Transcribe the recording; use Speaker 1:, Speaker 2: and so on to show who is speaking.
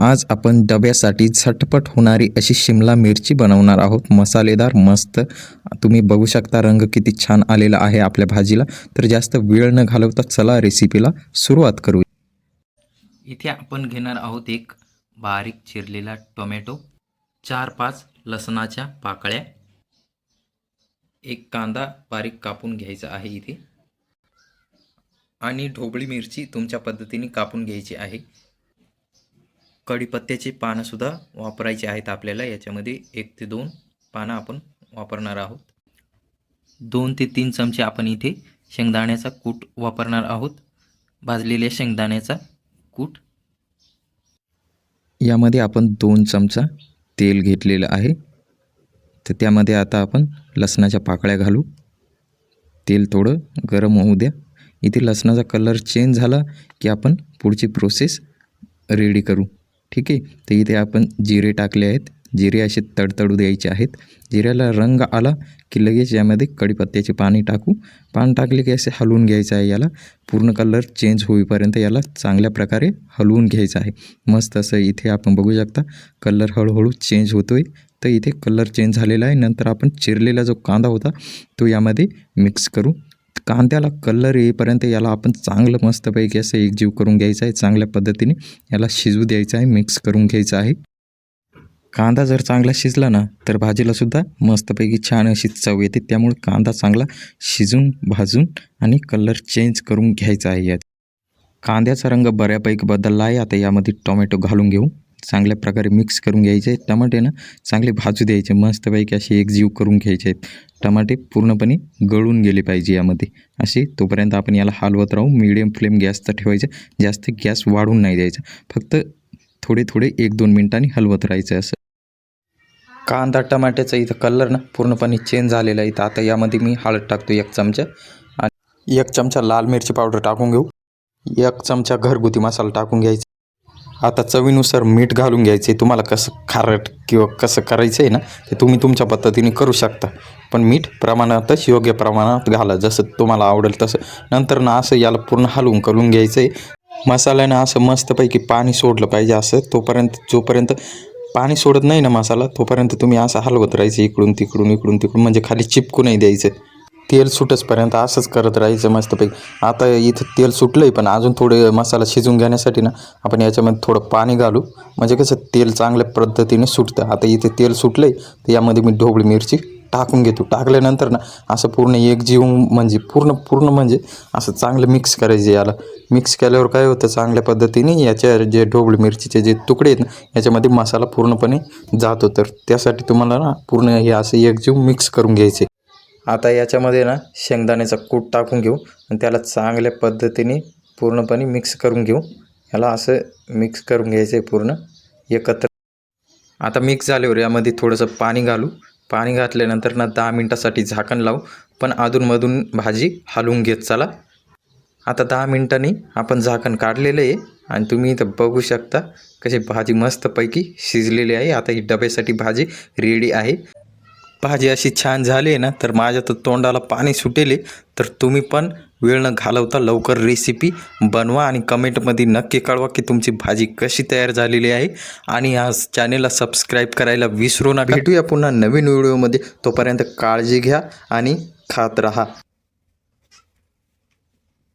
Speaker 1: आज आपण डब्यासाठी झटपट होणारी अशी शिमला मिरची बनवणार आहोत. मसालेदार मस्त. तुम्ही बघू शकता रंग किती छान आलेला आहे आपल्या भाजीला. तर जास्त वेळ न घालवता चला रेसिपीला सुरुवात करू
Speaker 2: इथे आपण घेणार आहोत एक बारीक चिरलेला टोमॅटो चार पाच लसणाच्या पाकळ्या एक कांदा बारीक कापून घ्यायचा आहे इथे. आणि ढोबळी मिरची तुमच्या पद्धतीने कापून घ्यायची आहे. कडीपत्त्याचे पानंसुद्धा वापरायचे आहेत आपल्याला. याच्यामध्ये एक ते दोन पानं आपण वापरणार आहोत. दोन ते तीन चमचे आपण इथे शेंगदाण्याचा कूट वापरणार आहोत. भाजलेल्या शेंगदाण्याचा कूट.
Speaker 1: यामध्ये आपण दोन चमचा तेल घेतलेलं आहे. तर त्यामध्ये आता आपण लसणाच्या पाकळ्या घालू. तेल थोडं गरम होऊ द्या. इथे लसणाचा कलर चेंज झाला की आपण पुढची प्रोसेस रेडी करू. ठीक आहे? तर इथे आपण जिरे टाकले आहेत. जिरे असे तडतडू द्यायचे आहेत. जिऱ्याला रंग आला की लगेच यामध्ये कढीपत्त्याचे पाणी टाकू. पाणी टाकले की असे हलवून घ्यायचं आहे याला. पूर्ण कलर चेंज होईपर्यंत याला चांगल्या प्रकारे हलवून घ्यायचं आहे. मस्त असं इथे आपण बघू शकता कलर हळूहळू चेंज होतो आहे तर इथे कलर चेंज झालेला आहे. नंतर आपण चिरलेला जो कांदा होता तो यामध्ये मिक्स करू. कांद्याला कलर येईपर्यंत याला आपण चांगलं मस्तपैकी असं एकजीव करून घ्यायचं आहे चांगल्या पद्धतीने. याला शिजू द्यायचं आहे मिक्स करून घ्यायचं आहे. कांदा जर चांगला शिजला ना तर भाजीलासुद्धा मस्तपैकी छान अशी चव येते. त्यामुळे कांदा चांगला शिजून भाजून आणि कलर चेंज करून घ्यायचा आहे यात. कांद्याचा रंग बऱ्यापैकी बदलला आहे. आता यामध्ये टोमॅटो घालून घेऊ. चांगल्या प्रकारे मिक्स करून घ्यायचे. टमाटे ना चांगले भाजू द्यायचे. मस्तपैकी असे एकजीव करून घ्यायचे. आहेत टमाटे पूर्णपणे गळून गेले पाहिजे यामध्ये. असे तोपर्यंत आपण याला हलवत राहू. मीडियम फ्लेम गॅसचा ठेवायचा. जास्त गॅस वाढून नाही द्यायचा. फक्त थोडे थोडे एक दोन मिनिटांनी हलवत राहायचं असं. कांदा टमाट्याचा इथं कलर ना पूर्णपणे चेंज झालेला आहे. तर आता यामध्ये मी हळद टाकतो एक चमचा. आणि एक चमचा लाल मिरची पावडर टाकून घेऊ. एक चमचा घरगुती मसाला टाकून घ्यायचा. आता चवीनुसार मीठ घालून घ्यायचे तुम्हाला कसं खारट किंवा कसं करायचं आहे ना ते तुम्ही तुमच्या पद्धतीने करू शकता. पण मीठ प्रमाणातच योग्य प्रमाणात घाला. जसं तुम्हाला आवडेल तसं. नंतर ना असं याला पूर्ण हलवून करून घ्यायचं आहे मसाल्यानं असं मस्तपैकी पाणी सोडलं पाहिजे असं. तोपर्यंत जोपर्यंत पाणी सोडत नाही ना मसाला तोपर्यंत तुम्ही असं हलवत राहायचं इकडून तिकडून इकडून तिकडून. म्हणजे खाली चिपकू नाही द्यायचं. तेल सुटसपर्यंत असंच करत राहायचं मस्तपैकी. आता इथं तेल सुटलं आहे पण अजून थोडे मसाला शिजून घेण्यासाठी ना आपण याच्यामध्ये थोडं पाणी घालू. म्हणजे कसं तेल चांगल्या पद्धतीने सुटतं. आता इथे तेल सुटलं आहे तर यामध्ये मी ढोबळी मिरची टाकून घेतो. टाकल्यानंतर ना असं पूर्ण एक जीव म्हणजे पूर्ण पूर्ण म्हणजे असं चांगलं मिक्स करायचं याला. मिक्स केल्यावर काय होतं चांगल्या पद्धतीने याच्या जे ढोबळी मिरचीचे जे तुकडे आहेत ना याच्यामध्ये मसाला पूर्णपणे जातो. तर त्यासाठी तुम्हाला ना पूर्ण हे असं एक जीव मिक्स करून घ्यायचे. आता याच्यामध्ये ना शेंगदाण्याचा कूट टाकून घेऊ आणि त्याला चांगल्या पद्धतीने पूर्णपणे मिक्स करून घेऊ. याला असं मिक्स करून घ्यायचं आहे पूर्ण एकत्र. आता मिक्स झाल्यावर यामध्ये थोडंसं पाणी घालू. पाणी घातल्यानंतर ना दहा मिनटासाठी झाकण लावू. पण अधूनमधून भाजी हलवून घेत चला. आता दहा मिनटांनी आपण झाकण काढलेलं आहे आणि तुम्ही इथं बघू शकता कशी भाजी मस्तपैकी शिजलेली आहे. आता ही डब्यासाठी भाजी रेडी आहे. भाजी अशी छान झाली आहे ना तर माझ्या तर तोंडाला पाणी सुटेले तर तुम्ही पण वेळ न घालवता लवकर रेसिपी बनवा आणि कमेंटमध्ये नक्की कळवा की तुमची भाजी कशी तयार झालेली आहे. आणि या चॅनेलला सबस्क्राईब करायला विसरू नका. भेटूया पुन्हा नवीन व्हिडिओमध्ये तोपर्यंत काळजी घ्या आणि खात राहा.